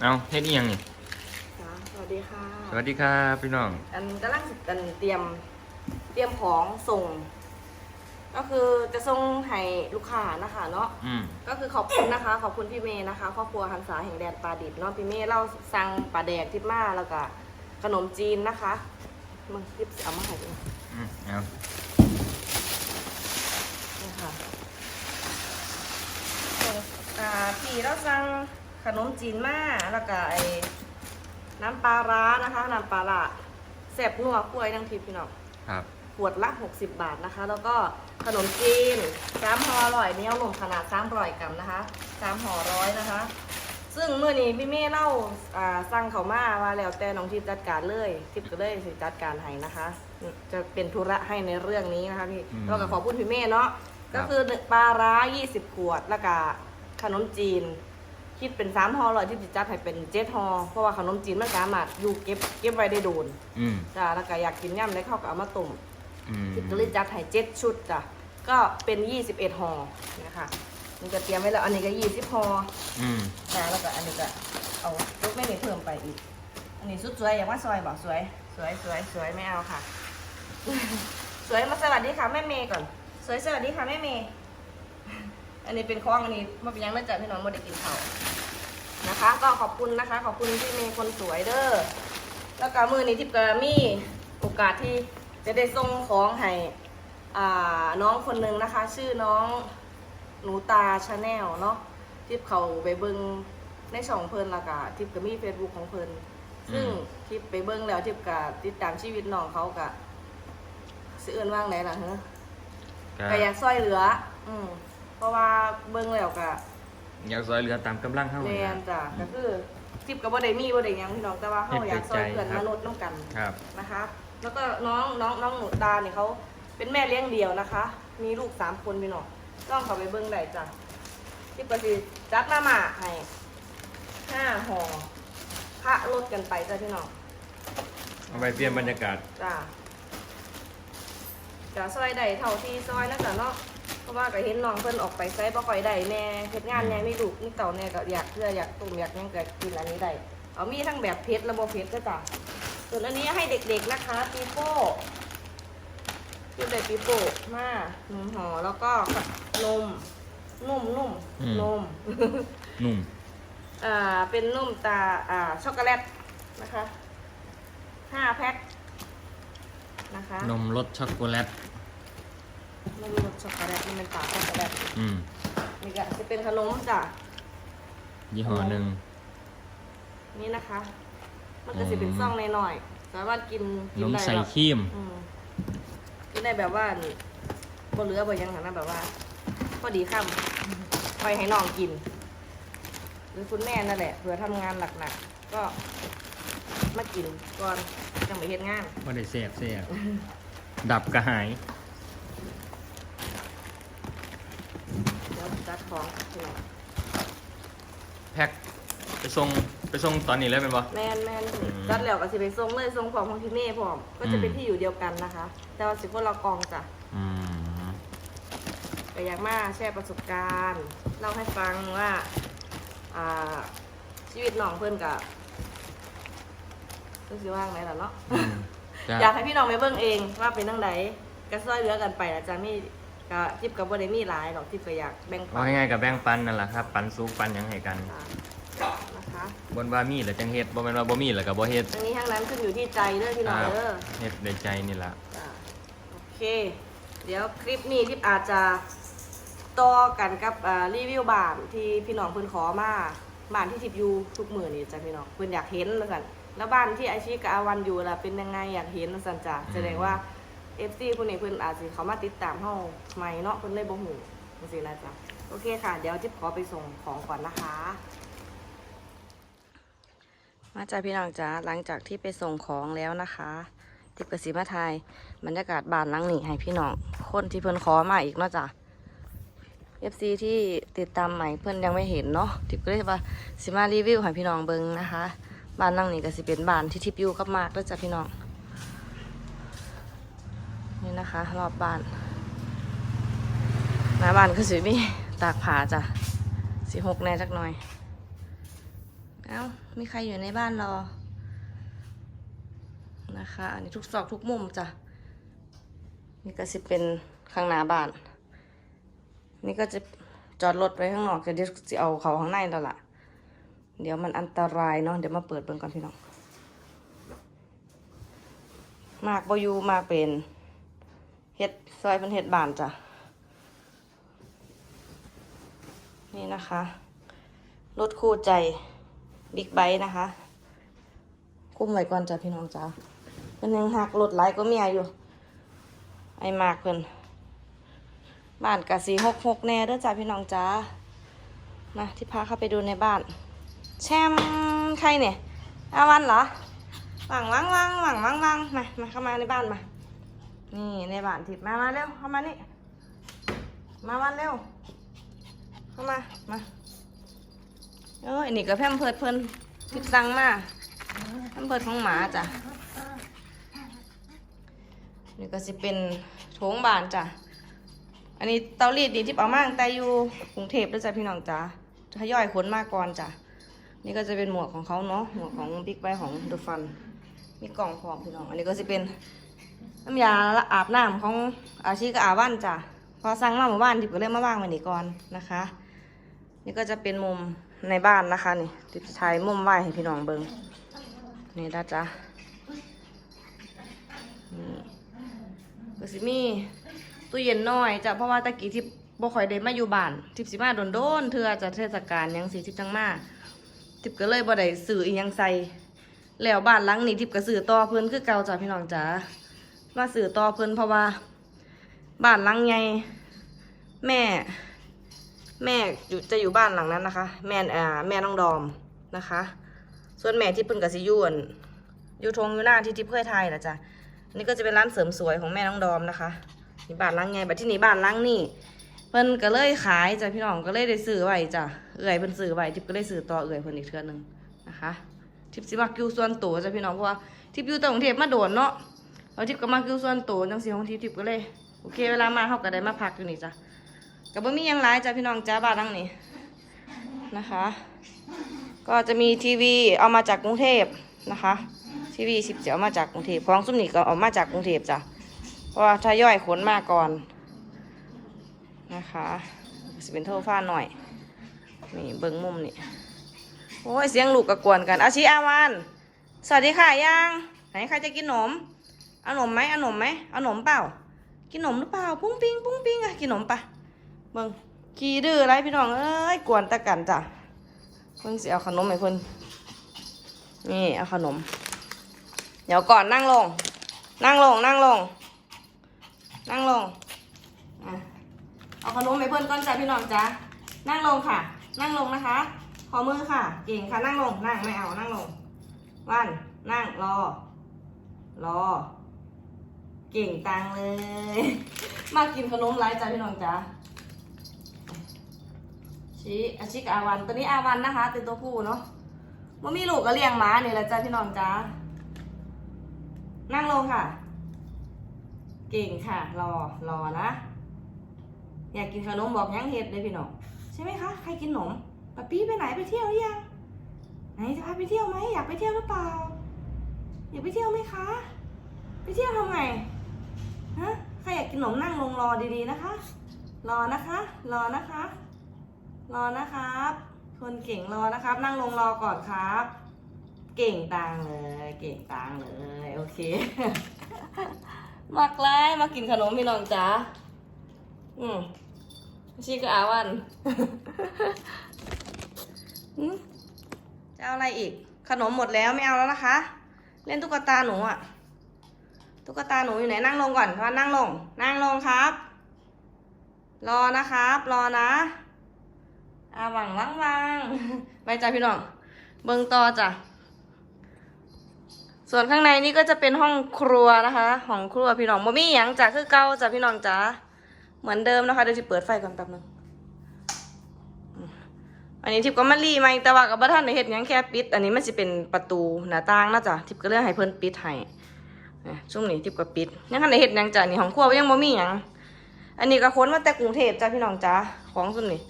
เอาเฮ็ดอีหยังนี่ค่ะสวัสดีค่ะ สวัสดีครับพี่น้อง อันกำลังสิอันเตรียมเตรียมของส่ง ก็คือจะส่งให้ลูกค้านะคะเนาะ อืมก็คือขอบคุณนะคะ ขอบคุณพี่เมย์นะคะครอบครัวฮันษาแห่งแดนปลาดิบเนาะพี่เมย์เล่าสั่งปลาแดกทิพมาแล้วก็ขนมจีนนะคะมึงทิพเอามาให้ดูอืมเอานี่ค่ะอ่าพี่เราสั่ง ขนมจีนมาแล้วก็ไอ้น้ำปลาร้านะคะน้ำปลาร้าแซ่บนัวกล้วยทั้งทิพย์พี่น้องครับขวดละ 60 บาทนะคะ แล้วก็ขนมจีนสามห่ออร่อยเนี้ยนมขนาด3 0 0กรัมนะคะสามห่อร้อยนะคะ ซึ่งเมื่อนี้พี่เม่เล่าอ่าสั่งเขามาว่าแล้วแต่น้องทิพย์จัดการเลยทิพย์ก็เลยสิจัดการให้นะคะ จะเป็นธุระให้ในเรื่องนี้นะคะพี่แล้วก็ขอบคุณพี่เม่เนาะก็คือหนึ่งปลาร้า 20 ขวดแล้วก็ขนมจีน คิดเป็นสามห่อร้อยที่จะจัดให้เป็นเจ็ดห่อเพราะว่าขนมจีนมันสามารถอยู่เก็บเก็บไว้ได้โดนอืมจ้าแล้วก็อยากกินย่ำได้เข้าก็เอามาต้มอืมทิปก็เลยจัดให้เจ็ดชุดจ้ะก็เป็น21ห่อนะคะมันจะเตรียมไว้แล้วอันนี้ก็20ห่ออืมนะแล้วก็อันนี้ก็เอาลูกไม่มีเพิ่มไปอีก อันนี้สุดสวยอย่างว่าซอยบอกสวย สวยสวยสวยไม่เอาค่ะ สวยมาสวัสดีค่ะแม่เมย์ก่อน สวยสวัสดีค่ะแม่เมย์ อันนี้เป็นคล้องอันนี้มาเป็นยังไม่จัดพี่น้องมาได้กินเขาวนะคะ ก็ขอบคุณนะคะ ขอบคุณพี่เมย์คนสวยเด้อแล้วก็มือนี้ทิพย์ก็มีโอกาสที่จะได้ส่งของให้อ่าน้องคนหนึ่งนะคะ ชื่อน้องหนูตาชาแนลเนาะทิพย์เขาไปเบิงในช่องเพิ่นและกะทิพย์ก็มีเฟซบุ๊กของเพิ่นซึ่งทิพย์ไปเบิงแล้วทิพย์ก็ติดตามชีวิตน้องเขากะซื้อเอินว่างไหนล่ะเฮ้ก็ก็อยากช่วยเหลือ อืม เพราะว่าเบิงแล้วกะอยากซอยเหลือตามกำลังเฮาแมนี่นนะจ้ะก็คือทิพย์ก็บ่ได้มีบ่ได้หยังพี่น้องแต่ว่าเฮาอยากช่วยเพื่อนมนุษย์น้องกันครับ นะคะแล้วก็น้องน้องน้องหนูตาเนี่ยเขาเป็นแม่เลี้ยงเดี่ยวนะคะ มีลูกสามคนพี่น้องต้องเขาไปเบิ้งได้จ้ะที่ประสิจัดมาม่าให้ห้าห่อพระลดกันไปจ้ะพี่น้อง เอาไปเปลี่ยนบรรยากาศ จ้ะจะซอยได้เท่าที่ซอยนะจ๊ะเนาะเพ ราะว่าก็เห็นน้องเพิ่นออกไปไซบ่ค่อยได้แน่เฮ็ดงานแน่มีลูกมีเต่าแน่ก็อยากเพื่ออยากตุ่มอยากหยังก็กินอันนี้ได้เอามีทั้งแบบเพชรและบ่เพชรก็จ้ะส่วนอันนี้ให้เด็กๆนะคะปีโป้คือใส่ปีโป้มาหนึ่งห่อแล้วก็นมนุ่มนุ่มอืม นม นุ่ม อ่าเป็นนุ่มตาอ่าช็อกโกแลตนะคะห้าแพ็คนะคะ นมรสช็อกโกแลต นมรสช็อกโกแลตนี่เป็นตาช็อกโกแลตอืมนี่ก็จะเป็นขนมจ้ะยี่ห้อหนึ่งนี่นะคะ มันก็จะเป็นซองหน่อยๆสามารถกินกินมได้ใส่หรอกครีม อืมกินได้แบบว่านี่บ่เหลือบ่หยังหันนะแบบว่าพอดีค่ำไปให้น้องกิน หรือคุณแม่นั่นแหละเผื่อทำงานหนักๆก็มากินก่อนจังไปเฮ็ดงานบ่ได้แซ่บแซ่บดับกระหาย เดี๋ยว จัดของเดี๋ยวแพ็คไปส่งไปส่งตอนนี้เลยเป็นบ่แม่นแม่นอืมจัดแล้วก็สิไปส่งเลยส่งของของพี่เม่พร้อมก็จะเป็นอืม ที่อยู่เดียวกันนะคะ แต่ว่าสิพวกเรากองจ้ะอืมก็อยากมาแชร์ประสบการณ์เล่าให้ฟังว่าอ่าชีวิตน้องเพื่อนกับรู้สึกว่าไงล่ะเนาะ อืมจ้ะอยากให้พี่น้องไปเบิ่งเองว่าเป็นทั้งไหนก็ซอยเหลือกันไปนะจ๊ะมี ก็ทิปกับบ่ได้มีหลายหรอกทิปก็อยากแบ่งปัเอานง่ายๆกับแบ่งปันนั่นแหละครับ ปันสุกปันหยังให้กันจ้ะนะคะบนว่ามีแล้วจังเฮ็ดบ่แม่นว่าบ่มีแล้วก็บ่เฮ็ด ทั้งนี้ทั้งนั้นขึ้นอยู่ที่ใจเด้อพี่น้องครับ เด้อ เฮ็ดด้วยใจนี่ล่ะจ้ะโอเค เดี๋ยวคลิปนี้ทิปอาจจะต่อกันกับอ่ารีวิวบ้านที่พี่น้องเพิ่นขอมาบ้านที่ทิปอยู่ทุกมื้อนี่จ้ะพี่น้องเพิ่นอยากเห็นแล้วกันแล้วบ้านที่อาชีกับอาวันอยู่ล่ะเป็นยังไงอยากเห็นสั่นจ้ะแสดงว่า FC คนนี้เพิ่นอาจสิเขามาติดตามเฮาใหม่เนาะเพิ่นเลยบ่ฮู้จังซี่นะจ๊ะโอเคค่ะ เดี๋ยวทิปขอไปส่งของก่อนนะคะ มาจ้าพี่น้องจ้าหลังจากที่ไปส่งของแล้วนะคะทิพย์กสิมาไทยบรรยากาศบานลังหนีให้พี่น้องคนที่เพิ่นขอมาอีกเนาะจ้ะ FC ที่ติดตามใหม่เพิ่อนยังไม่เห็นเนาะทิพย์ก็เลยว่าสิมารีวิวให้พี่น้องเบิ่งนะคะบ้านหลังนี้ก็สิเป็นบ้านที่ทิพย์อยู่กับมากแล้วจ้ะพี่น้อง นี่นะคะ รอบบ้านหน้าบ้านก็สิมีตากผาจ้ะสิหกแน่จักหน่อย เอ้ามีใครอยู่ในบ้านรอ นะคะ อันนี้ทุกซอกทุกมุมจ้ะ นี่ก็จะเป็นข้างหน้าบ้าน นี่ก็จะจอดรถไว้ข้างนอกจะเดี๋ยวจะเอาเขาข้างในแล้วล่ะ เดี๋ยวมันอันตรายเนาะ เดี๋ยวมาเปิดเบิ่งก่อนพี่น้อง มากบอยูมากเป็น เฮ็ดซอยเป็นเฮ็ดบานจ้ะ นี่นะคะ รถคู่ใจบิ๊กไบค์นะคะ คุ้มไว้ก่อนจ้ะพี่น้องจ้าเป็นยังหักรถไหลก็เมียอยู่ ไอ้มากเพิ่นบ้านกะสีหกหกแน่เด้อจ้าพี่น้องจ้ามาที่พาเข้าไปดูในบ้าน แชมใครเนี่ยอาวันเหรอวังวังวังวังวังวังมามาเข้ามาในบ้านมา นี่ในบ้านทิพย์มามาเร็วเข้ามานี่ มาวันเร็ว เข้ามา มาเอ้ยนี่ก็แพมเพิดเพิ่นทิพย์สั่งมาแพมเพิดของหมาจ้ะนี่ก็สิเป็นโถงบานจ้ะ อันนี้เตารีดนี่ที่เอามาตั้งแต่อยู่กรุงเทพแล้วจ้ะพี่น้องจ้ะทยอยขนมาก่อนจ้ะ นี่ก็จะเป็นหมวกของเขาเนาะ หมวกของบิ๊กไบของเดอะฟัน มีกล่องพร้อมพี่น้อง อันนี้ก็จะเป็น น้ำยาอาบน้ำของอาชีกับอาวันจ้ะพอสั่งมาเมื่อวานทิพย์ก็เลยมาว่างไว้นี่ก่อนนะคะ นี่ก็จะเป็นมุมในบ้านนะคะนี่ทิพย์จะถ่ายมุมไหวให้พี่น้องเบิงนี่นะจ๊ะนี่ก็สิมีตู้เย็นน้อยจ้ะเพราะว่าตะกี้ที่บ่ค่อยได้มาอยู่บ้านทิพย์สิมาโดนๆเทื่อจะเทศกาลยังสิทิพจังมาทิพย์ก็เลยบ่ได้ซื้ออียังใส่แล้วบ้านหลังนี้ทิพย์ก็ซื้อต่อเพิ่นคือเก่าจ้ะพี่น้องจ๋า มาซื้อต่อเพิ่นเพราะว่าบ้านหลังใหญ่แม่ แม่อยู่จะอยู่บ้านหลังนั้นนะคะ แม่อ่าแม่น้องดอมนะคะ ส่วนแม่ที่เพิ่นก็สิยู่อั่นอยู่ทงอยู่หน้าที่ทิพย์เคยทยนะจ้ะนี่ก็จะเป็นร้านเสริมสวยของแม่น้องดอมนะคะนี่บ้านหล้างไงบัดที่นี่บ้านหล้างนี่เพิ่นก็เลยขายจ้ะพี่น้องก็เลยได้ซื้อไว้จ้ะเอื่อยเพิ่นซื้อไว้ทิปก็เลยซื้อต่อเอื่อยเพิ่นอีกเทื่อหนึงนะคะ ทิปสิมักอยู่ส่วนตัวจ้ะพี่น้องเพราะว่าทิปอยู่ต่างประเทศมาโดนเนาะ แล้วทิปก็มักอยู่ส่วนตัวจังซี่ของทิปทิปก็เลย โอเค เวลามาเฮาก็ได้มาพักอยู่นี่จ้ะก็บ่มียังหลายจ้ะพี่น้องจ้าบ้านหลังนี้นะคะ ก็จะมีทีวีเอามาจากกรุงเทพนะคะทีวีสิบจะเอามาจากกรุงเทพของซุ้มนี่ก็เอามาจากกรุงเทพจ้ะเพราะว่าถ้าย่อยขนมาก่อนนะคะสิเป็นโทฟ้าหน่อยนี่เบิ้งมุมนี่โอ้ยเสียงลูกกระกวนกันอาชีอาวันสวัสดีค่ะยังไหนใครจะกินหนม เอาหนมไหมเอาหนมไหมเอาหนมเปล่า กินหนมหรือเปล่า ปุ้งปิ้งปุ้งปิ้งอะกินหนมปะเบิ้งขี้ดื้อไรพี่น้องเอ้ยกวนตะกันจ้ะเพิ่งสิเอาขนมให้เพิ่นนี่เอาขนม เดี๋ยวก่อนนั่งลง นั่งลงนั่งลง นั่งลงอะเอาขนมไปเพื่อนก้อนจ้ะพี่น้องจ้ะนั่งลงค่ะ นั่งลงนะคะขอมือค่ะ เก่งค่ะนั่งลงนั่งไม่เอานั่งลงวันนั่งรอ รอ เก่งตังเลย มากินขนมไรจ้ะพี่น้องจ้ะชิอาชิกอาวันตัวนี้อาวันนะคะเป็นตัวผู้เนาะว่ามีลูกก็เลี้ยงหมาเนี่ยแหละจ้ะพี่น้องจ้ะนั่งลงค่ะ เก่งค่ะ รอรอนะ อยากกินขนมบอกยังเห็ดเลยพี่น้องใช่ไหมคะ ใครกินขนมปะปี้ไปไหนไปเที่ยวหรือยังไหนจะพาไปเที่ยวไหมอยากไปเที่ยวหรือเปล่าอยากไปเที่ยวไหมคะ ไปเที่ยวทำไง ฮะใครอยากกินขนมนั่งลงรอดีๆนะคะ รอนะคะ รอนะคะ รอนะครับ คนเก่งรอนะครับ นั่งลงรอก่อนครับ เก่งตังเลย เก่งตังเลยโอเคมักไล่มากินขนมพี่น้องจ๋าอืมชีก็อาวันจะเอาอะไรอีก ขนมหมดแล้วไม่เอาแล้วนะคะ เล่นตุ๊กตาหนูอะ ตุ๊กตาหนูอยู่ไหนนั่งลงก่อนว่านั่งลง นั่งลงครับ รอนะครับ รอนะอาหวังวังวังไปจ้ะพี่น้อง เบิ่งต่อจ้ะ ส่วนข้างในนี่ก็จะเป็นห้องครัวนะคะห้องครัวพี่น้องบ่มีหยังจ้ะคือเก่าจ้ะพี่น้องจ๋าเหมือนเดิมนะคะเดี๋ยวจะเปิดไฟก่อนแป๊บนึงอันนี้ทิพย์ก็มารีมาอีกแต่ว่ากับบ้านในเฮ็ดยังแค่ปิด อันนี้มันจะเป็นประตูหน้าต่างนะจ๊ะทิพย์ก็เลือกให้เพิ่นปิดให้ นะช่วงนี้ทิพย์ก็ปิดยังคันในเฮ็ดยังจ้ะนี่ห้องครัวยังบ่มีหยังอันนี้ก็ค้นมาแต่กรุงเทพจ้ะพี่น้องจ๋าของซุ่มนี่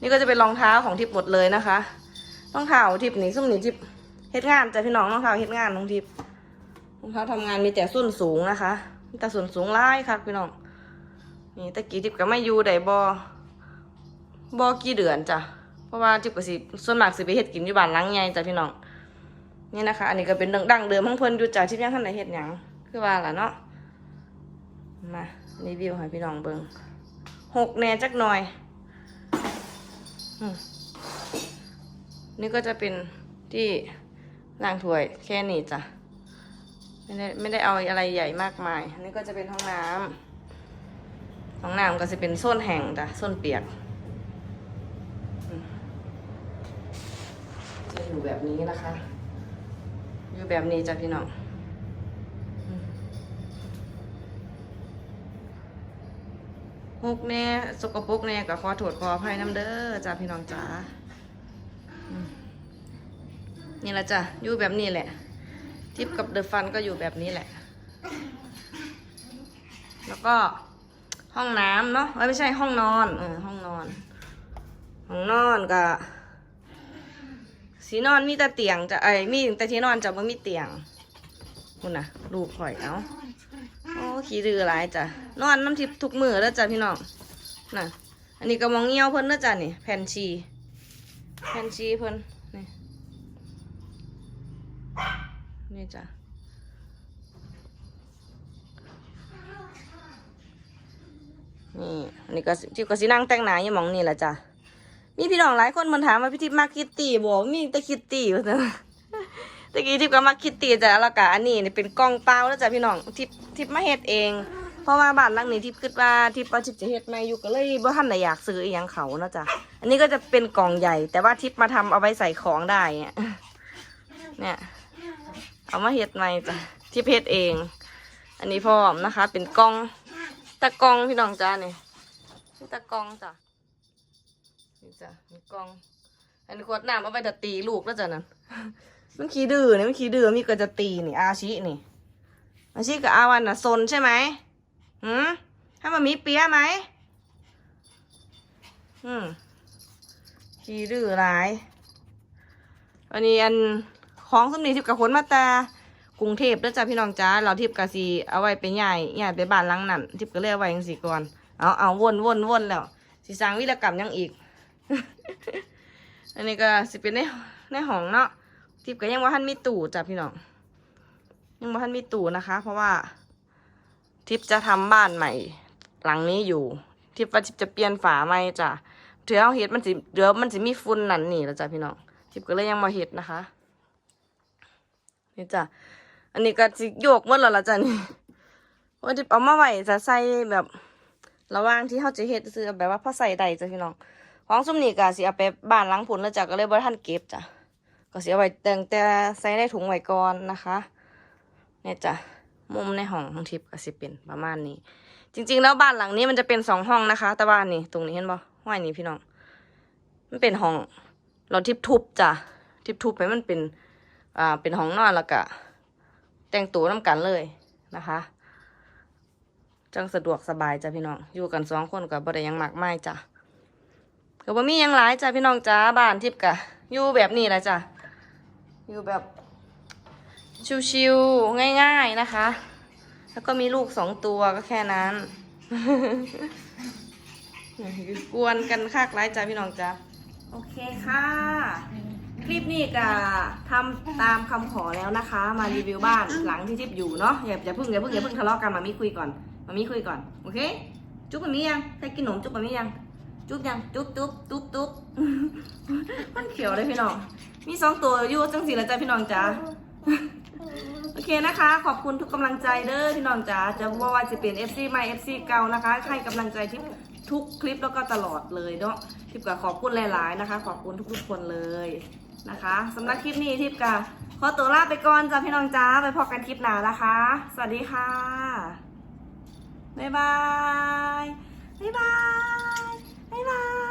นี่ก็จะเป็นรองเท้าของทิพหมดเลยนะคะรองเท้าทิปนี่ซุ่มนี่ทิปเฮ็ดงานจ้ะพี่น้องรองเท้าเฮ็ดงานน้องทิปรองเท้าทำงานมีแต่ส้นสูงนะคะมีแต่ส่วนสูงหลายค่ะพี่น้องนี่ตะกี้ทิปก็ไม่อยู่ได้บ่บ่กี่เดือนจ้ะเพราะว่าทิปก็สิส่วนมากสิไปเฮ็ดกินอยู่บ้านหลังใหญ่จ้ะพี่น้องนี่นะคะ อันนี้ก็เป็นดังเดิมของเพิ่นอยู่จ้ะทิปยังทันได้เฮ็ดหยัง คือว่าล่ะเนาะมารีวิวให้พี่น้องเบิ่งหกแหน่จักหน่อยอืมนี่ก็จะเป็นที่ล้างถ้วยแค่นี้จ้ะไม่ได้ไม่ได้เอาอะไรใหญ่มากมายอันนี้ก็จะเป็นห้องน้ำห้องน้ำก็จะเป็นโซนแห้งจ้ะโซนเปียกอืมจะอยู่แบบนี้นะคะ อยู่แบบนี้จ้ะพี่น้อง หกแน่สกปรกแน่ก็ขอโทษขออภัยน้ำเด้อจ้ะพี่น้องจ๋านี่แหละจ้ะอยู่แบบนี้แหละ ทิปกับเดอะฟันก็อยู่แบบนี้แหละ แล้วก็ห้องน้ำเนาะไม่ใช่ห้องนอนเออห้องนอน ห้องนอนก็สีนอนมีแต่เตียงจะไอ้มีแต่ที่นอนจะไม่มีเตียงคุณน่ะลูกข่อยเอา โอ้ขี้ดื้อหลายจ้ะนอนน้ำทิพย์ทุกมือแล้วจ้ะพี่น้องน่ะ อันนี้ก็มองเงี้ยวเพิ่นแล้วจ้ะนี่แผ่นชีแผ่นชีเพิ่นนี่นี่จ้ะนี่อันนี้ก็ที่ก็สินั่งแต่งหน้าอยู่มองนี่แหละจ้ะมีพี่น้องหลายคนมันถามว่าพี่ทิพย์มักคิตตี้บอกมีแต่คิตตี้ว่าซั่น ตะกี้ทิพย์ก็มักคิตตี้จ้ะแล้วก็อันนี้นี่เป็นกล่องเปล่าแล้วจ้ะพี่น้องทิพย์ทิพย์มาเฮ็ดเอง เพราะว่าบ้านหลังนี้ทิพย์คิดว่าทิพย์ว่าทิพย์จะเฮ็ดใหม่อยู่ก็เลยบ่ทันได้อยากซื้ออีหยังเขาเนาะจ้ะอันนี้ก็จะเป็นกล่องใหญ่ แต่ว่าทิพย์มาทำเอาไว้ใส่ของได้เนี่ยเนี่ย เอามาเฮ็ดใหม่จ้ะทิพย์เฮ็ดเอง อันนี้พร้อมนะคะ เป็นกล่องตะกล่องพี่น้องจ้าเนี่ชื่ตะกล่องจ้ะนี่จ้ะมีกล่อง อันนี้ขวดน้ำเอาไปจะตีลูกแล้วจ้ะนั่น มันขี้ดื้อนี่มันขี้ดื้อมีก็จะตีนี่ อาชินี่ อาชิกับอาวันน่ะซนใช่ไหมหืมให้มันมีเปียไหมอืมขี้ดื้อหลาย วันนี้อันของสมนีทิพย์กับขนมาตากรุงเทพแล้วจ้ะพี่น้องจ้าเราทิพย์กะสีเอาไว้ไปใหญ่ใหญ่ไปบ้านลังนั่นทิพย์ก็เลยเอาไว้ยังสีก่อนเอาเอาวนวนวนแล้วสิสางวิรกรรมยังอีก อันนี้ก็สิเป็นในในห้องเนาะ ทิพย์ก็ยังว่าท่านมีตู่จ้ะพี่น้องยังว่าท่านมีตู่นะคะ เพราะว่า ทิพย์จะทำบ้านใหม่ หลังนี้อยู่ ทิพย์ว่าทิพจะเปลี่ยนฝาใหม่จ้ะเถื่อเอาเฮ็ดมันสิเดี๋ยวมันสิมีฝุ่นนั่นนี่แล้วจ้ะพี่น้องทิพย์ก็เลยยังมาเฮ็ดนะคะนี่จ้ะอันนี้ก็สิโยกหมดแล้วละจ้ะนี่ว่าทิพย์เอามาไว้จะใส่แบบระว่างที่เขาจะเฮ็ดซื้อแบบว่าพอใส่ได้จ้ะพี่น้องของซุ่มนี่ก็สิเอาไปบ้านหล้างผุนแล้วจ้ะก็เลยบ่ทันเก็บจ้ะ ก็สิเอาไว้แต่งแต่ใส่ในถุงไว้ก่อนนะคะเนี่ยจ้ะมุมในห้องของทิพย์ก็สิเป็นประมาณนี้ จริง ๆ แล้วบ้านหลังนี้มันจะเป็นสองห้องนะคะ แต่ว่านี่ตรงนี้เห็นบ่ห้อยนี่พี่น้อง มันเป็นห้องเราทิพย์ทุบจ้ะทิพย์ทุบให้มันเป็นอ่าเป็นห้องนอนแล้วก็แต่งตัวน้ำกันเลยนะคะจังสะดวกสบายจ้ะพี่น้อง อยู่กันสองคนกับบ่ได้ยังหมากไมายจ้ะก็บ่มีหยังหลายจ้ะพี่น้องจ้าบ้านทิพย์กะอยู่แบบนี้แหละจ้ะ อยู่แบบ ชิวๆง่ายๆนะคะ แล้วก็มีลูกสองตัวก็แค่นั้นกวนกันคากไร้จ้าพี่น้องจ้าโอเคค่ะ คลิปนี้ก็ทำตามคำขอแล้วนะคะ มารีวิวบ้านหลังที่ทิพย์อยู่เนาะอย่าอย่าพิ่งอย่าพิ่งอย่าพิ่งทะเลาะกันมามีคุยก่อนมามีคุยก่อนโอเค จุ๊บมามียังใครกินขนมจุ๊บมามียังจุ๊บยังจุ๊บจุ๊บจุ๊บจุ๊บมันเขียวเลยพี่น้อง มีสองตัวอยู่จังสีแล้วจ้าพี่น้องจ้าโอเคนะคะ ขอบคุณทุกกำลังใจเด้อพี่น้องจ๋าจะว่าว่าจะเป็น FC ใหม่ FC เก่านะคะให้กำลังใจที่ทุกคลิปแล้วก็ตลอดเลยเนาะทิปกับขอบคุณหลาย ๆนะคะ ขอบคุณทุกๆคนเลยนะคะสำหรับคลิปนี้ทิปกับขอตัวลาไปก่อนจ้าพี่น้องจ้าไปพบกันคลิปหน้านะคะ สวัสดีค่ะบ๊ายบายบ๊ายบาย